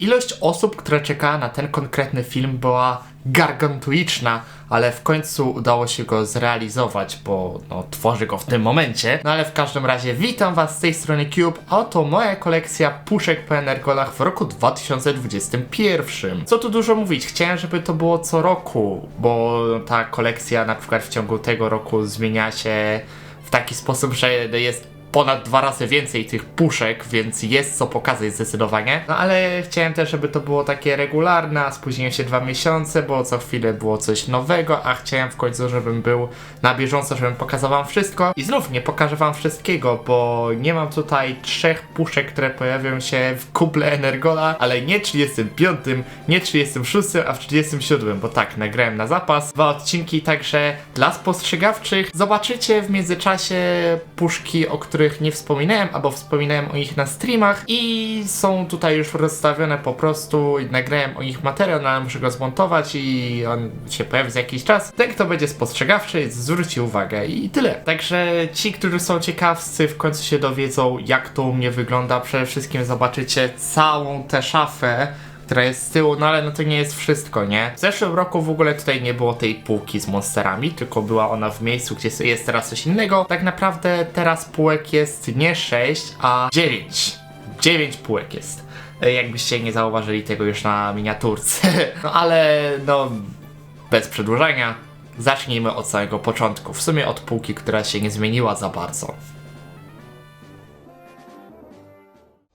Ilość osób, która czekała na ten konkretny film była gargantuiczna, ale w końcu udało się go zrealizować, bo no, tworzy go w tym momencie. No ale w każdym razie witam was z tej strony Cube, a oto moja kolekcja puszek po Energolach w roku 2021. Co tu dużo mówić, chciałem, żeby to było co roku, bo ta kolekcja na przykład w ciągu tego roku zmienia się w taki sposób, że jest ponad dwa razy więcej tych puszek, więc jest co pokazać zdecydowanie. No ale chciałem też, żeby to było takie regularne, a spóźniłem się dwa miesiące, bo co chwilę było coś nowego, a chciałem w końcu, żebym był na bieżąco, żebym pokazał wam wszystko. I znów nie pokażę wam wszystkiego, bo nie mam tutaj trzech puszek, które pojawią się w kuple Energola, ale nie 35, nie 36, a w 37, bo tak, nagrałem na zapas dwa odcinki, także dla spostrzegawczych zobaczycie w międzyczasie puszki, o których nie wspominałem, albo wspominałem o nich na streamach i są tutaj już rozstawione po prostu, nagrałem o nich materiał, no ale muszę go zmontować i on się pojawi za jakiś czas. Ten, kto będzie spostrzegawczy, zwróci uwagę i tyle. Także ci, którzy są ciekawscy, w końcu się dowiedzą, jak to u mnie wygląda. Przede wszystkim zobaczycie całą tę szafę, która jest z tyłu, no ale no to nie jest wszystko, nie? W zeszłym roku w ogóle tutaj nie było tej półki z monsterami, tylko była ona w miejscu, gdzie jest teraz coś innego. Tak naprawdę teraz półek jest nie 6, a 9. 9 półek jest. E, Jakbyście nie zauważyli tego już na miniaturce. No ale no bez przedłużania. Zacznijmy od samego początku. W sumie od półki, która się nie zmieniła za bardzo.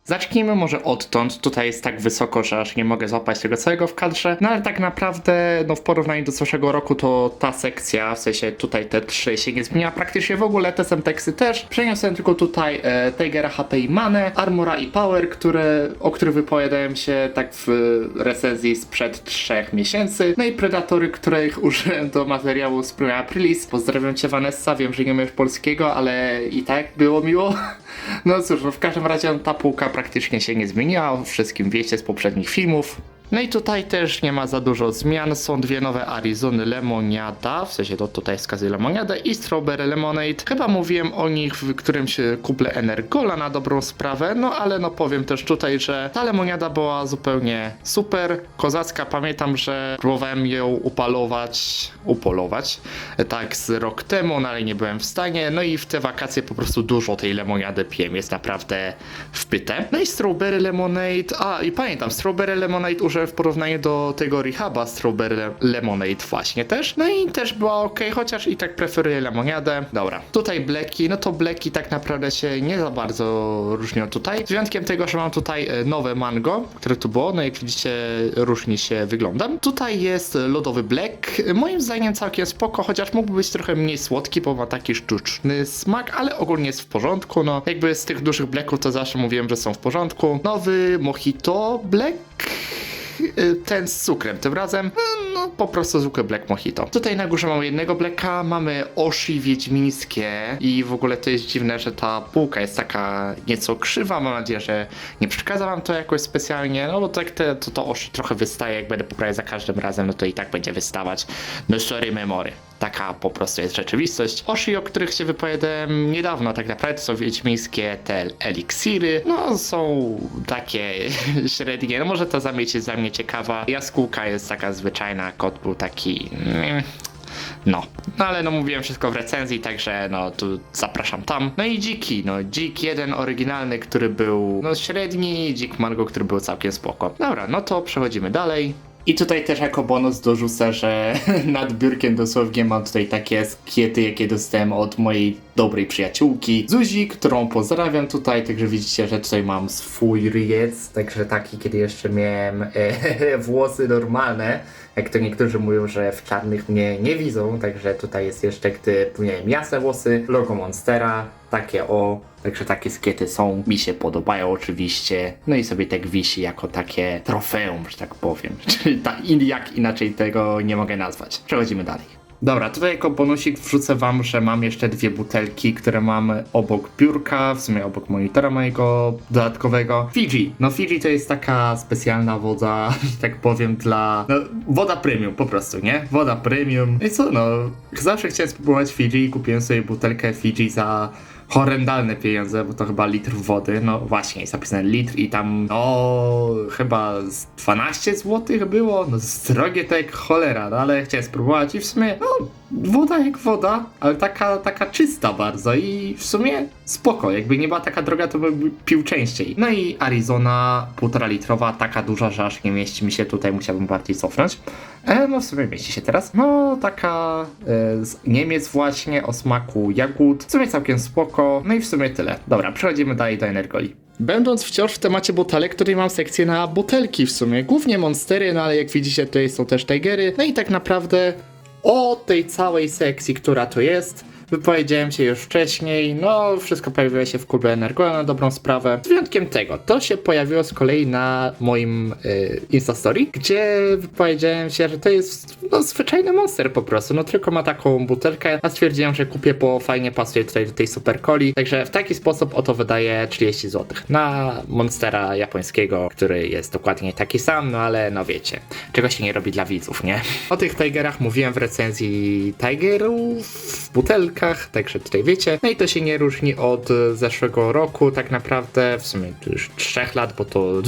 Zacznijmy może odtąd. Tutaj jest tak wysoko, że aż nie mogę złapać tego całego w kadrze. No ale tak naprawdę, no w porównaniu do zeszłego roku, to ta sekcja, w sensie tutaj te trzy się nie zmienia praktycznie w ogóle. Te teksty też. Przeniosłem tylko tutaj e, Tigera, HP i Manę, Armora i Power, które, o których wypowiadałem się tak w recenzji sprzed trzech miesięcy. No i Predatory, których użyłem do materiału z Prima Aprilis. Pozdrawiam cię Vanessa, wiem, że nie umiesz polskiego, ale i tak było miło. No cóż, no w każdym razie ta półka praktycznie się nie zmieniła, o wszystkim wiecie z poprzednich filmów. No i tutaj też nie ma za dużo zmian, są dwie nowe Arizony Lemoniada, w sensie to tutaj wskazuje Lemoniadę i Strawberry Lemonade. Chyba mówiłem o nich w którymś kuple Energola na dobrą sprawę, no ale no powiem też tutaj, że ta lemoniada była zupełnie super, kozacka, pamiętam, że próbowałem ją upalować, upolować, tak z rok temu, no ale nie byłem w stanie, no i w te wakacje po prostu dużo tej lemoniady piłem, jest naprawdę wpyte. No i Strawberry Lemonade, a i pamiętam, Strawberry Lemonade w porównaniu do tego Rehaba Strawberry Le- Lemonade właśnie też, no i też była ok, chociaż i tak preferuję lemoniadę. Dobra, tutaj Blacki, no to Blacki tak naprawdę się nie za bardzo różnią tutaj, z wyjątkiem tego, że mam tutaj e, nowe mango, które tu było, no jak widzicie różni się wyglądem. Tutaj jest lodowy Black, moim zdaniem całkiem spoko, chociaż mógłby być trochę mniej słodki, bo ma taki sztuczny smak, ale ogólnie jest w porządku, no jakby z tych dużych Blacków to zawsze mówiłem, że są w porządku. Nowy Mojito Black ten z cukrem. Tym razem, no, no po prostu zwykły Black Mojito. Tutaj na górze mamy jednego Blacka, mamy Oshi Wiedźmińskie i w ogóle to jest dziwne, że ta półka jest taka nieco krzywa. Mam nadzieję, że nie przeszkadza wam to jakoś specjalnie, no bo tak te, to, to Oshi trochę wystaje, jak będę poprawiać za każdym razem, no to i tak będzie wystawać. No sorry memory. Taka po prostu jest rzeczywistość. Oshi, o których się wypowiadałem niedawno, tak naprawdę są wiedźmińskie te eliksiry. No, są takie średnie. No, może ta zamieć jest dla mnie ciekawa. Jaskółka jest taka zwyczajna, kot był taki. mm, No, no ale no mówiłem wszystko w recenzji, także no tu zapraszam tam. No i dziki, no dzik jeden oryginalny, który był no średni, dzik mango, który był całkiem spoko. Dobra, no to przechodzimy dalej. I tutaj też jako bonus dorzucę, że nad biurkiem dosłownie mam tutaj takie skiety, jakie dostałem od mojej dobrej przyjaciółki Zuzi, którą pozdrawiam tutaj, także widzicie, że tutaj mam swój ryjec, także taki, kiedy jeszcze miałem e, włosy normalne, jak to niektórzy mówią, że w czarnych mnie nie widzą, także tutaj jest jeszcze, gdy miałem jasne włosy, logo Monstera, takie o, także takie skiety są, mi się podobają oczywiście, no i sobie tak wisi jako takie trofeum, że tak powiem, czyli ta, jak inaczej tego nie mogę nazwać. Przechodzimy dalej. Dobra, tutaj jako bonusik wrzucę wam, że mam jeszcze dwie butelki, które mam obok biurka, w sumie obok monitora mojego dodatkowego. Fiji. No Fiji to jest taka specjalna woda, że tak powiem, dla... No, woda premium po prostu, nie? Woda premium. I co, no, zawsze chciałem spróbować Fiji i kupiłem sobie butelkę Fiji za horrendalne pieniądze, bo to chyba litr wody, no właśnie, jest napisane litr i tam, no, chyba z 12 zł było, no drogie to jak cholera, no ale chciałem spróbować i w sumie, no, woda jak woda, ale taka, taka czysta bardzo i w sumie spoko, jakby nie była taka droga, to bym pił częściej. No i Arizona, półtora litrowa, taka duża, że aż nie mieści mi się tutaj, musiałbym bardziej cofnąć. E, no w sumie mieści się teraz. No taka e, z Niemiec właśnie o smaku jagód. W sumie całkiem spoko. No i w sumie tyle. Dobra, przechodzimy dalej do Energoli. Będąc wciąż w temacie butelek, tutaj mam sekcję na butelki w sumie. Głównie monstery, no ale jak widzicie tutaj są też tigery. No i tak naprawdę o tej całej sekcji, która tu jest, wypowiedziałem się już wcześniej, no wszystko pojawiło się w klubie Energola na dobrą sprawę. Z wyjątkiem tego, to się pojawiło z kolei na moim y, Instastory, gdzie wypowiedziałem się, że to jest no zwyczajny monster po prostu, no tylko ma taką butelkę, a stwierdziłem, że kupię, bo fajnie pasuje tutaj do tej super coli, także w taki sposób oto wydaję 30 zł na monstera japońskiego, który jest dokładnie taki sam, no ale no wiecie, czego się nie robi dla widzów, nie? O tych Tigerach mówiłem w recenzji Tigerów w także tutaj wiecie. No i to się nie różni od e, zeszłego roku, tak naprawdę, w sumie już 3 lat, bo to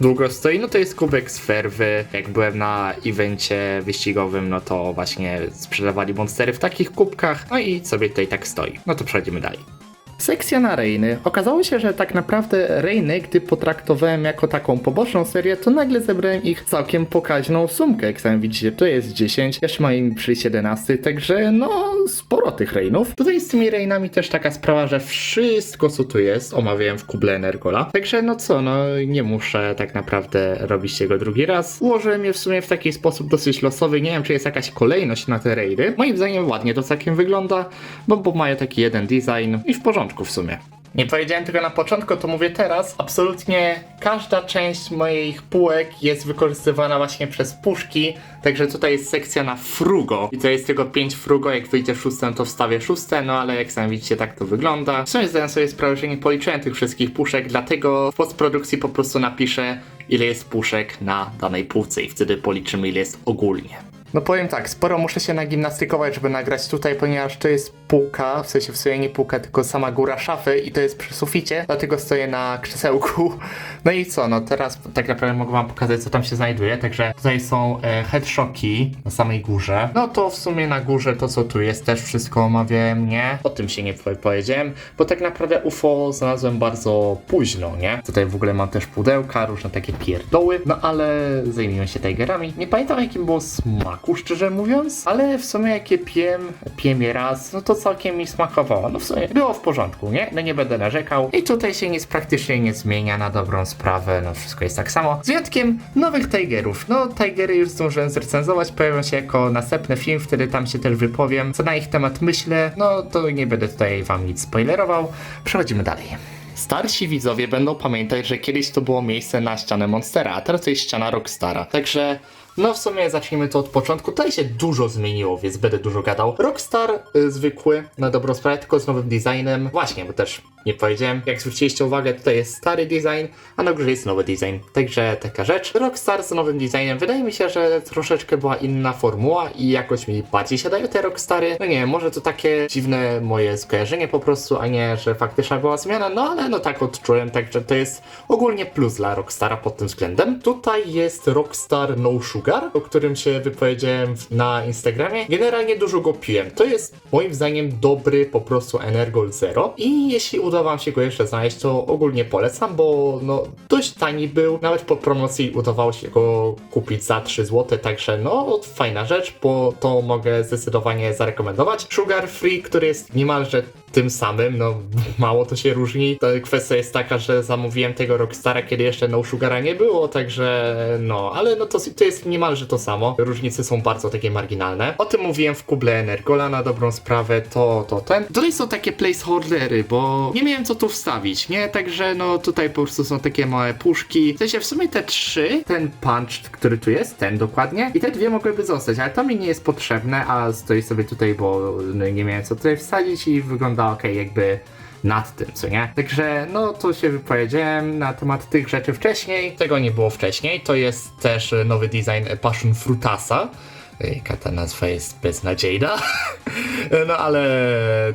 długo stoi. No to jest kubek z ferwy. Jak byłem na evencie wyścigowym, no to właśnie sprzedawali monstery w takich kubkach. No i sobie tutaj tak stoi. No to przechodzimy dalej. Sekcja na Reiny. Okazało się, że tak naprawdę Reiny, gdy potraktowałem jako taką poboczną serię, to nagle zebrałem ich całkiem pokaźną sumkę. Jak sami widzicie, to jest 10, jeszcze mają przyjść 11, także no sporo tych Reinów. Tutaj z tymi Reinami też taka sprawa, że wszystko co tu jest omawiałem w kuble Energola. Także no co, no nie muszę tak naprawdę robić tego drugi raz. Ułożyłem je w sumie w taki sposób dosyć losowy. Nie wiem, czy jest jakaś kolejność na te raidy. Moim zdaniem ładnie to całkiem wygląda, bo, bo mają taki jeden design i w porządku w sumie. Nie powiedziałem tego na początku, to mówię teraz. Absolutnie każda część moich półek jest wykorzystywana właśnie przez puszki. Także tutaj jest sekcja na frugo. I to jest tylko 5 frugo. Jak wyjdzie szóste, to wstawię szóste. No ale jak sami widzicie, tak to wygląda. W sumie zdałem sobie sprawę, że nie policzyłem tych wszystkich puszek, dlatego w postprodukcji po prostu napiszę, ile jest puszek na danej półce i wtedy policzymy, ile jest ogólnie. No powiem tak, sporo muszę się nagimnastykować, żeby nagrać tutaj, ponieważ to jest półka, w sensie w sumie nie półka, tylko sama góra szafy i to jest przy suficie, dlatego stoję na krzesełku. No i co, no teraz tak naprawdę mogę wam pokazać, co tam się znajduje, także tutaj są e, headshocki na samej górze. No to w sumie na górze to, co tu jest, też wszystko omawiałem, nie? O tym się nie powie- powiedziałem, bo tak naprawdę UFO znalazłem bardzo późno, nie? Tutaj w ogóle mam też pudełka, różne takie pierdoły, no ale zajmijmy się Tigerami. Nie pamiętam jakim było smaku, szczerze mówiąc, ale w sumie jak je pijem, pijem je raz, no to całkiem mi smakowało. No w sumie było w porządku, nie? No nie będę narzekał. I tutaj się nic praktycznie nie zmienia na dobrą sprawę, no wszystko jest tak samo. Z wyjątkiem nowych Tigerów. No Tigery już zdążyłem zrecenzować, pojawią się jako następny film, wtedy tam się też wypowiem, co na ich temat myślę. No to nie będę tutaj wam nic spoilerował. Przechodzimy dalej. Starsi widzowie będą pamiętać, że kiedyś to było miejsce na ścianę Monstera, a teraz to jest ściana Rockstara. Także no w sumie zacznijmy to od początku. Tutaj się dużo zmieniło, więc będę dużo gadał. Rockstar y, zwykły, na dobrą sprawę, tylko z nowym designem. Właśnie, bo też nie powiedziałem. Jak zwróciliście uwagę, tutaj jest stary design, a na górze jest nowy design. Także taka rzecz. Rockstar z nowym designem. Wydaje mi się, że troszeczkę była inna formuła i jakoś mi bardziej siadają te Rockstary. No nie wiem, może to takie dziwne moje skojarzenie po prostu, a nie, że faktyczna była zmiana. No ale no tak odczułem, także to jest ogólnie plus dla Rockstara pod tym względem. Tutaj jest Rockstar No Sugar, o którym się wypowiedziałem na Instagramie. Generalnie dużo go piłem. To jest moim zdaniem dobry po prostu Energol Zero i jeśli uda wam się go jeszcze znaleźć, to ogólnie polecam, bo no dość tani był. Nawet po promocji udawało się go kupić za 3 zł, także no fajna rzecz, bo to mogę zdecydowanie zarekomendować. Sugar Free, który jest niemalże tym samym, no mało to się różni. To kwestia jest taka, że zamówiłem tego Rockstara, kiedy jeszcze No Sugara nie było, także no, ale no to, to jest niemalże to samo. Różnice są bardzo takie marginalne. O tym mówiłem w kuble Energola na dobrą sprawę, to, to ten. Tutaj są takie placeholdery, bo nie miałem co tu wstawić, nie? Także no tutaj po prostu są takie małe puszki. W sensie w sumie te trzy, ten punch, który tu jest, ten dokładnie, i te dwie mogłyby zostać, ale to mi nie jest potrzebne, a stoi sobie tutaj, bo no, nie miałem co tutaj wsadzić i wygląda ok, jakby nad tym, co nie? Także no to się wypowiedziałem na temat tych rzeczy wcześniej. Tego nie było wcześniej. To jest też e, nowy design Passion Frutasa. Jaka ta nazwa jest beznadziejna. No ale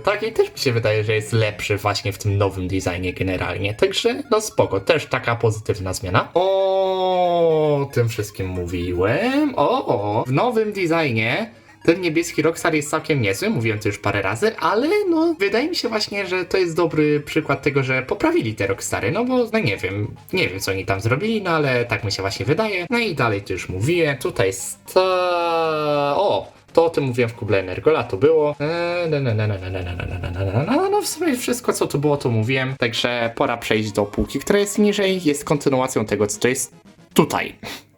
taki też mi się wydaje, że jest lepszy właśnie w tym nowym designie generalnie. Także no spoko, też taka pozytywna zmiana. O tym wszystkim mówiłem. O, o, w nowym designie ten niebieski Rockstar jest całkiem niezły, mówiłem to już parę razy, ale no wydaje mi się właśnie, że to jest dobry przykład tego, że poprawili te Rockstary, no bo no nie wiem, nie wiem co oni tam zrobili, no ale tak mi się właśnie wydaje. No i dalej to już mówiłem. Tutaj jest... O! To o tym mówiłem w Kuble Energola, to było. No w sumie wszystko co tu było to mówiłem, także pora przejść do półki, która jest niżej, jest kontynuacją tego co to jest tutaj.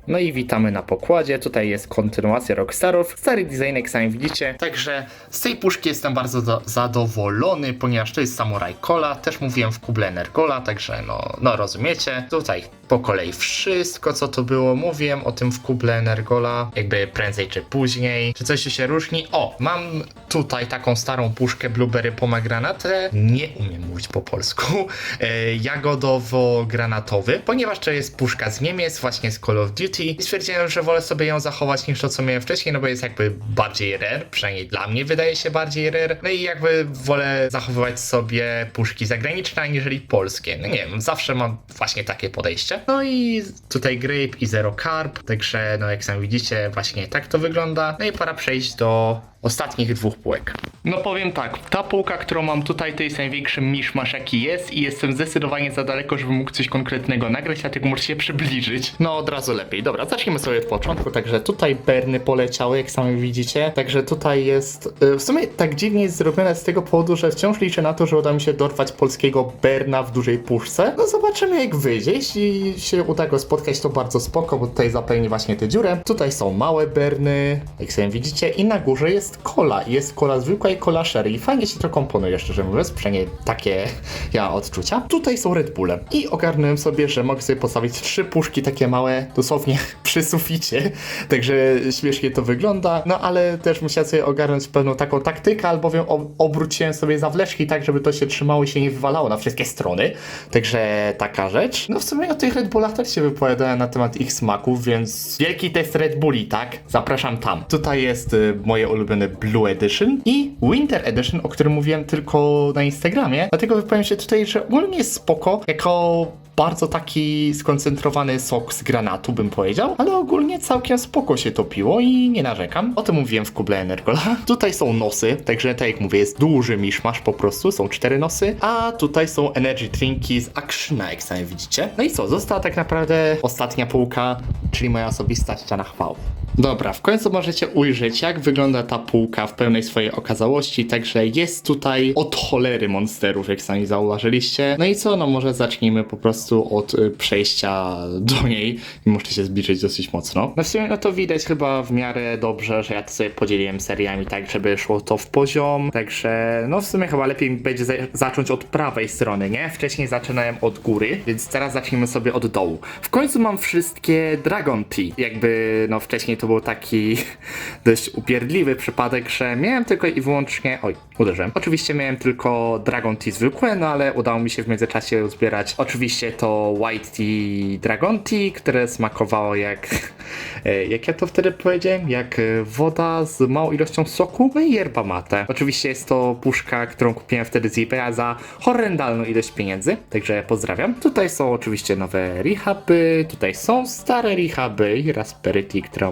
No i witamy na pokładzie. Tutaj jest kontynuacja Rockstarów. Stary design, jak sami widzicie. Także z tej puszki jestem bardzo do- zadowolony, ponieważ to jest Samurai Cola. Też mówiłem w Kuble Energola, także no, no rozumiecie. Tutaj po kolei wszystko, co to było. Mówiłem o tym w Kuble Energola, jakby prędzej czy później. Czy coś się różni? O, mam tutaj taką starą puszkę Blueberry Pomegranate. Nie umiem mówić po polsku. E, jagodowo-granatowy, ponieważ to jest puszka z Niemiec, właśnie z Call of Duty. I stwierdziłem, że wolę sobie ją zachować niż to, co miałem wcześniej, no bo jest jakby bardziej rare, przynajmniej dla mnie wydaje się bardziej rare. No i jakby wolę zachowywać sobie puszki zagraniczne, aniżeli polskie. No nie wiem, zawsze mam właśnie takie podejście. No i tutaj grape i zero carb, także no jak sami widzicie, właśnie tak to wygląda. No i pora przejść do ostatnich dwóch półek. No powiem tak, ta półka, którą mam tutaj, to jest największy miszmasz jaki jest i jestem zdecydowanie za daleko, żebym mógł coś konkretnego nagrać, dlatego muszę się przybliżyć. No od razu lepiej. Dobra, zacznijmy sobie od początku, także tutaj berny poleciały, jak sami widzicie, także tutaj jest, y, w sumie tak dziwnie jest zrobione z tego powodu, że wciąż liczę na to, że uda mi się dorwać polskiego berna w dużej puszce. No zobaczymy jak wyjdzie, jeśli się uda go spotkać, to bardzo spoko, bo tutaj zapełni właśnie tę dziurę. Tutaj są małe berny, jak sobie widzicie, i na górze jest kola. Jest kola zwykła i kola sherry. I fajnie się to komponuje, szczerze mówiąc, przynajmniej takie ja odczucia. Tutaj są Red Bulle. I ogarnąłem sobie, że mogę sobie postawić trzy puszki takie małe, dosłownie przy suficie. Także śmiesznie to wygląda. No ale też musiałem sobie ogarnąć pewną taką taktykę, albowiem ob- obróciłem sobie zawleczki tak, żeby to się trzymało i się nie wywalało na wszystkie strony. Także taka rzecz. No w sumie o tych Red Bullach też się wypowiadałem na temat ich smaków, więc wielki test Red Bulli, tak? Zapraszam tam. Tutaj jest y, moje ulubione Blue Edition i Winter Edition, o którym mówiłem tylko na Instagramie. Dlatego wypowiem się tutaj, że ogólnie jest spoko, jako bardzo taki skoncentrowany sok z granatu, bym powiedział, ale ogólnie całkiem spoko się to piło i nie narzekam. O tym mówiłem w Kuble Energola. Tutaj są nosy, także tak jak mówię, jest duży miszmasz po prostu, są cztery nosy, a tutaj są energy drinki z Actiona, jak sami widzicie. No i co, została tak naprawdę ostatnia półka, czyli moja osobista ściana chwał. Dobra, w końcu możecie ujrzeć, jak wygląda ta półka w pełnej swojej okazałości, także jest tutaj od cholery monsterów, jak sami zauważyliście. No i co, no może zacznijmy po prostu od y, przejścia do niej i muszę się zbliżyć dosyć mocno. No w sumie no to widać chyba w miarę dobrze, że ja to sobie podzieliłem seriami tak, żeby szło to w poziom, także no w sumie chyba lepiej będzie za zacząć od prawej strony, nie? Wcześniej zaczynałem od góry, więc teraz zacznijmy sobie od dołu. W końcu mam wszystkie Dragon Tea, jakby no wcześniej to był taki dość upierdliwy przypadek, że miałem tylko i wyłącznie. Oj, uderzyłem. Oczywiście miałem tylko Dragon Tea zwykłe, no ale udało mi się w międzyczasie uzbierać oczywiście to White Tea Dragon Tea, które smakowało jak. e, Jak ja to wtedy powiedziałem? Jak woda z małą ilością soku, no i yerba mate. Oczywiście jest to puszka, którą kupiłem wtedy z eBaya za horrendalną ilość pieniędzy, także pozdrawiam. Tutaj są oczywiście nowe rehaby, tutaj są stare rehaby i Raspberry Tea, które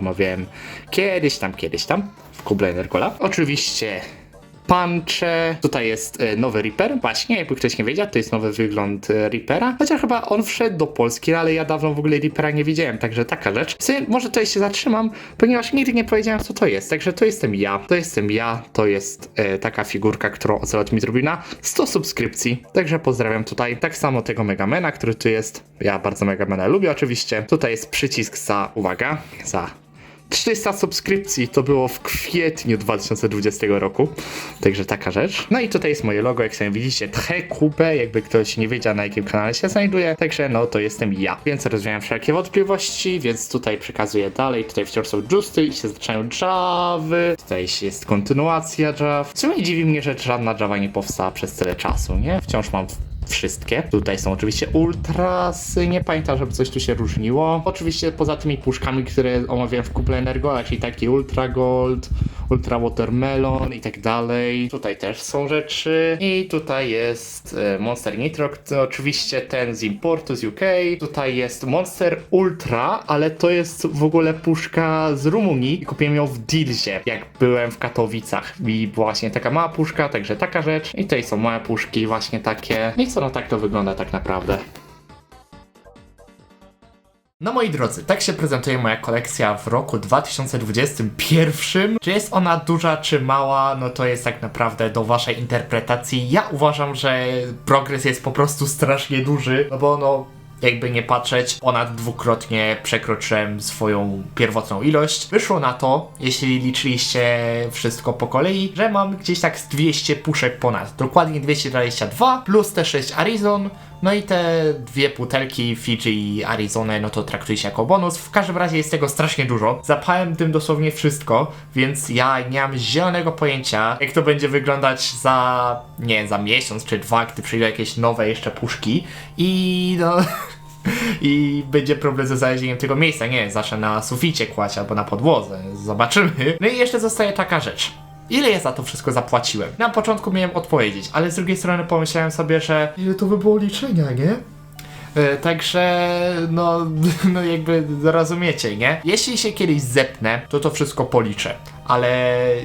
kiedyś tam, kiedyś tam w Kuble Energola. Oczywiście Punche. Tutaj jest e, nowy Reaper. Właśnie, jakby ktoś nie wiedział, to jest nowy wygląd e, Reapera. Chociaż chyba on wszedł do Polski, ale ja dawno w ogóle Reapera nie widziałem, także taka rzecz. W sumie może tutaj się zatrzymam, ponieważ nigdy nie powiedziałem, co to jest. Także to jestem ja. To jestem ja. To jest e, taka figurka, którą Ocelot mi zrobił na 100 subskrypcji. Także pozdrawiam tutaj. Tak samo tego Megamena, który tu jest. Ja bardzo Megamena lubię oczywiście. Tutaj jest przycisk za, uwaga, za 300 subskrypcji to było w kwietniu 2020 roku. Także taka rzecz. No i tutaj jest moje logo, jak sobie widzicie, TheCube, jakby ktoś nie wiedział na jakim kanale się znajduje. Także no to jestem ja. Więc rozwiałem wszelkie wątpliwości, więc tutaj przekazuję dalej. Tutaj wciąż są justy i się zaczynają jawy. Tutaj jest kontynuacja jaw. W sumie dziwi mnie, że żadna java nie powstała przez tyle czasu, nie? Wciąż mam wszystkie. Tutaj są oczywiście ultrasy, nie pamiętam, żeby coś tu się różniło. Oczywiście poza tymi puszkami, które omawiałem w Kuple Energola, czyli taki Ultra Gold, Ultra Watermelon i tak dalej. Tutaj też są rzeczy. I tutaj jest e, Monster Nitro, oczywiście ten z importu z UK. Tutaj jest Monster Ultra, ale to jest w ogóle puszka z Rumunii kupiłem ją w Dilzie, jak byłem w Katowicach. I właśnie taka mała puszka, także taka rzecz. I tutaj są małe puszki, właśnie takie. I co, no tak to wygląda tak naprawdę. No moi drodzy, tak się prezentuje moja kolekcja w roku 2021. Czy jest ona duża, czy mała, no to jest tak naprawdę do waszej interpretacji. Ja uważam, że progres jest po prostu strasznie duży, no bo no jakby nie patrzeć, ponad dwukrotnie przekroczyłem swoją pierwotną ilość. Wyszło na to, jeśli liczyliście wszystko po kolei, że mam gdzieś tak z 200 puszek ponad. Dokładnie 222 plus te 6 Arizon. No i te dwie butelki Fiji i Arizona, no to traktujcie jako bonus. W każdym razie jest tego strasznie dużo. Zapałem tym dosłownie wszystko, więc ja nie mam zielonego pojęcia, jak to będzie wyglądać za, nie wiem, za miesiąc czy dwa, gdy przyjdą jakieś nowe jeszcze puszki. I no... I będzie problem ze znalezieniem tego miejsca. Nie, zacznę na suficie kłaść albo na podłodze. Zobaczymy. No i jeszcze zostaje taka rzecz. Ile ja za to wszystko zapłaciłem? Na początku miałem odpowiedzieć, ale z drugiej strony pomyślałem sobie, że ile to by było liczenia, nie? E, Także, no, no jakby rozumiecie, nie? Jeśli się kiedyś zepnę, to to wszystko policzę. Ale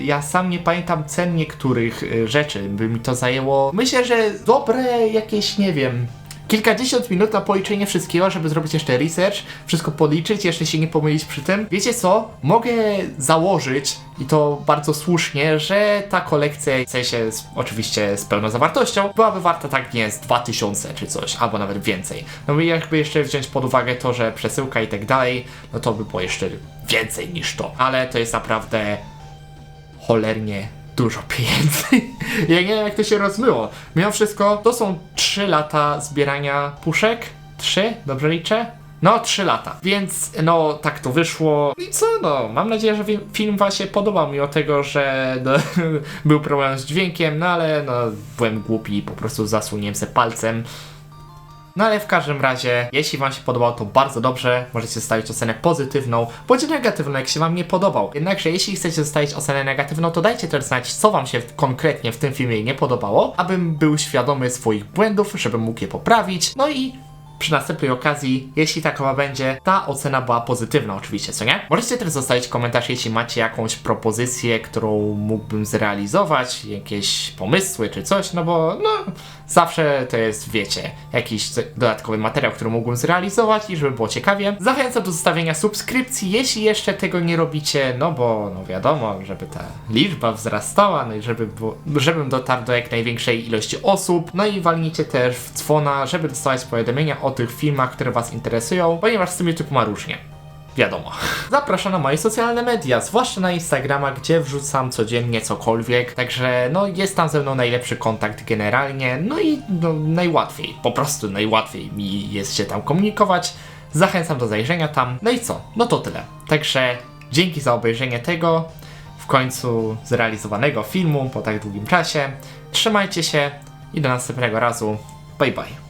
ja sam nie pamiętam cen niektórych y, rzeczy, by mi to zajęło. Myślę, że dobre jakieś, nie wiem, kilkadziesiąt minut na policzenie wszystkiego, żeby zrobić jeszcze research, wszystko policzyć, jeszcze się nie pomylić przy tym. Wiecie co? Mogę założyć, i to bardzo słusznie, że ta kolekcja, w sensie z, oczywiście z pełną zawartością, byłaby warta tak nie z 2000 czy coś, albo nawet więcej. No i jakby jeszcze wziąć pod uwagę to, że przesyłka i tak dalej, no to by było jeszcze więcej niż to. Ale to jest naprawdę cholernie dużo pieniędzy. ja nie wiem jak to się rozmyło. Mimo wszystko to są 3 lata zbierania puszek. 3? Dobrze liczę? No, 3 lata. Więc no tak to wyszło. I co no, mam nadzieję, że film wam się podobał, mimo tego, że no, był problem z dźwiękiem, no ale no byłem głupi i po prostu zasłoniłem se palcem. No ale w każdym razie, jeśli Wam się podobał, to bardzo dobrze. Możecie zostawić ocenę pozytywną, bądź negatywną, jak się Wam nie podobał. Jednakże, jeśli chcecie zostawić ocenę negatywną, to dajcie też znać, co Wam się konkretnie w tym filmie nie podobało, abym był świadomy swoich błędów, żebym mógł je poprawić. No i przy następnej okazji, jeśli takowa będzie, ta ocena była pozytywna oczywiście, co nie? Możecie też zostawić komentarz, jeśli macie jakąś propozycję, którą mógłbym zrealizować, jakieś pomysły czy coś, no bo no zawsze to jest, wiecie, jakiś dodatkowy materiał, który mógłbym zrealizować i żeby było ciekawie. Zachęcam do zostawienia subskrypcji, jeśli jeszcze tego nie robicie, no bo no wiadomo, żeby ta liczba wzrastała, no i żeby było, żebym dotarł do jak największej ilości osób. No i walnijcie też w dzwona, żeby dostawać powiadomienia o tych filmach, które Was interesują, ponieważ z tym YouTube ma różnie. Wiadomo. Zapraszam na moje socjalne media, zwłaszcza na Instagrama, gdzie wrzucam codziennie cokolwiek. Także no jest tam ze mną najlepszy kontakt generalnie. No i no, najłatwiej, po prostu najłatwiej mi jest się tam komunikować. Zachęcam do zajrzenia tam. No i co? No to tyle. Także dzięki za obejrzenie tego w końcu zrealizowanego filmu po tak długim czasie. Trzymajcie się i do następnego razu. Bye bye.